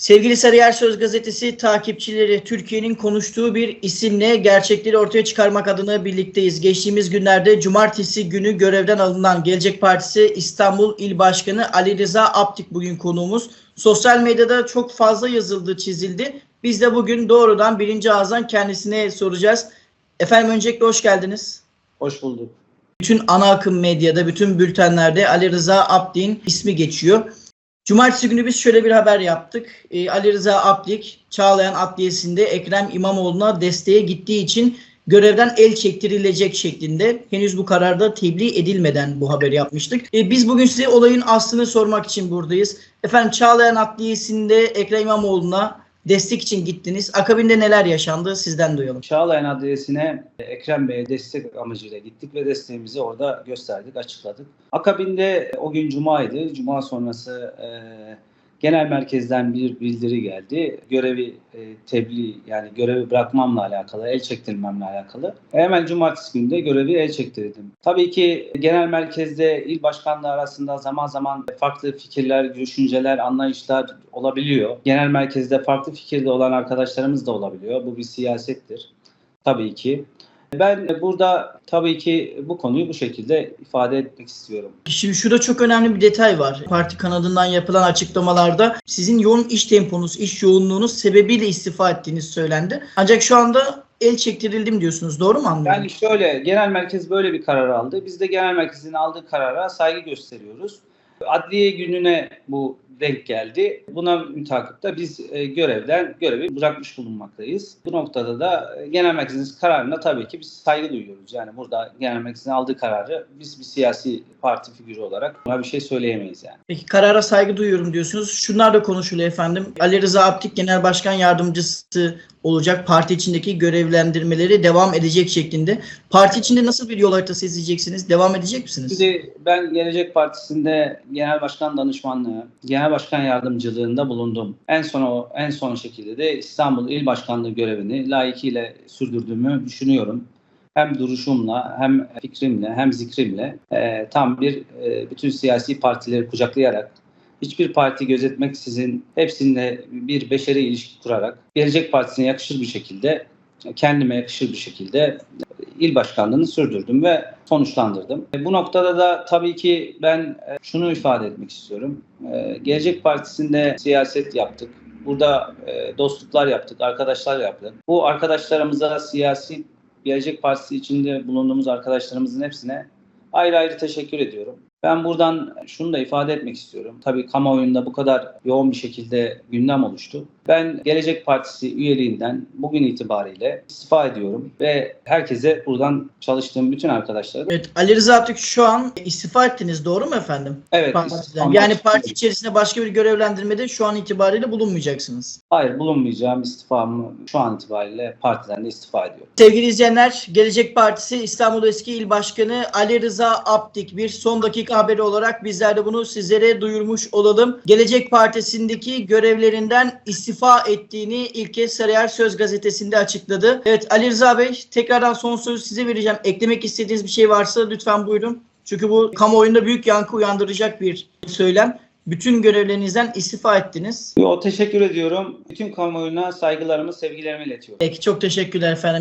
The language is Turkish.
Sevgili Sarıyer Söz Gazetesi takipçileri, Türkiye'nin konuştuğu bir isimle gerçekleri ortaya çıkarmak adına birlikteyiz. Geçtiğimiz günlerde cumartesi günü görevden alınan Gelecek Partisi İstanbul İl Başkanı Ali Rıza Aptik bugün konuğumuz. Sosyal medyada çok fazla yazıldı, çizildi. Biz de bugün doğrudan birinci ağızdan kendisine soracağız. Efendim öncelikle hoş geldiniz. Hoş bulduk. Bütün ana akım medyada, bütün bültenlerde Ali Rıza Aptik'in ismi geçiyor. Cumartesi günü biz şöyle bir haber yaptık. Ee, Ali Rıza Aptik, Çağlayan Adliyesi'nde Ekrem İmamoğlu'na desteğe gittiği için görevden el çektirilecek şeklinde. Henüz bu kararda tebliğ edilmeden bu haberi yapmıştık. Ee, biz bugün size olayın aslını sormak için buradayız. Efendim Çağlayan Adliyesi'nde Ekrem İmamoğlu'na destek için gittiniz. Akabinde neler yaşandı sizden duyalım. Çağlayan Adliyesi'ne Ekrem Bey'e destek amacıyla gittik ve desteğimizi orada gösterdik, açıkladık. Akabinde o gün Cuma'ydı. Cuma sonrası e, genel merkezden bir bildiri geldi. Görevi e, tebliğ yani görevi bırakmamla alakalı, el çektirmemle alakalı. Hemen cumartesi günü de görevi el çektirdim. Tabii ki genel merkezde il başkanlığı arasında zaman zaman farklı fikirler, düşünceler, anlayışlar olabiliyor. Genel merkezde farklı fikirde olan arkadaşlarımız da olabiliyor. Bu bir siyasettir. Tabii ki. Ben burada tabii ki bu konuyu bu şekilde ifade etmek istiyorum. Şimdi şurada çok önemli bir detay var. Parti kanadından yapılan açıklamalarda sizin yoğun iş temponuz, iş yoğunluğunuz sebebiyle istifa ettiğiniz söylendi. Ancak şu anda el çektirildim diyorsunuz. Doğru mu anlıyorum? Yani şöyle genel merkez böyle bir karar aldı. Biz de genel merkezin aldığı karara saygı gösteriyoruz. Adliye gününe bu denk geldi. Buna mütakip de biz e, görevden görevi bırakmış bulunmaktayız. Bu noktada da e, genel merkezin kararına tabii ki biz saygı duyuyoruz. Yani burada genel merkezin aldığı kararı biz bir siyasi parti figürü olarak buna bir şey söyleyemeyiz yani. Peki karara saygı duyuyorum diyorsunuz. Şunlar da konuşuluyor efendim. Ali Rıza Aptik Genel Başkan Yardımcısı olacak. Parti içindeki görevlendirmeleri devam edecek şeklinde. Parti içinde nasıl bir yol haritası izleyeceksiniz? Devam edecek misiniz? Şimdi ben Gelecek Partisi'nde genel başkan danışmanlığı, genel başkan yardımcılığında bulundum. En son o en son şekilde de İstanbul İl Başkanlığı görevini layıkıyla sürdürdüğümü düşünüyorum. Hem duruşumla, hem fikrimle, hem zikrimle e, tam bir e, bütün siyasi partileri kucaklayarak hiçbir parti gözetmeksizin hepsinde bir beşeri ilişki kurarak Gelecek Partisi'ne yakışır bir şekilde kendime yakışır bir şekilde il başkanlığını sürdürdüm ve sonuçlandırdım. E, Bu noktada da tabii ki ben e, şunu ifade etmek istiyorum. E, Gelecek Partisi'nde siyaset yaptık. Burada dostluklar yaptık, arkadaşlar yaptık. Bu arkadaşlarımıza siyasi Gelecek Partisi içinde bulunduğumuz arkadaşlarımızın hepsine ayrı ayrı teşekkür ediyorum. Ben buradan şunu da ifade etmek istiyorum. Tabii kamuoyunda bu kadar yoğun bir şekilde gündem oluştu. Ben Gelecek Partisi üyeliğinden bugün itibariyle istifa ediyorum ve herkese buradan çalıştığım bütün arkadaşlara da Evet, Ali Rıza Aptik şu an istifa ettiniz. Doğru mu efendim? evet Partiden. Yani parti içerisinde başka bir görevlendirmede şu an itibariyle bulunmayacaksınız. Hayır bulunmayacağım istifamı şu an itibariyle partiden de istifa ediyorum. Sevgili izleyenler, Gelecek Partisi İstanbul Eski İl Başkanı Ali Rıza Aptik bir son dakika haberi olarak bizler de bunu sizlere duyurmuş olalım. Gelecek Partisi'ndeki görevlerinden istifa ettiğini ilk kez Sarıyer Söz Gazetesi'nde açıkladı. Evet Ali Rıza Bey tekrardan son sözü size vereceğim. Eklemek istediğiniz bir şey varsa lütfen buyurun. Çünkü bu kamuoyunda büyük yankı uyandıracak bir söylem. Bütün görevlerinizden istifa ettiniz. Yo, teşekkür ediyorum. Bütün kamuoyuna saygılarımı, sevgilerimi iletiyorum. Peki çok teşekkürler efendim.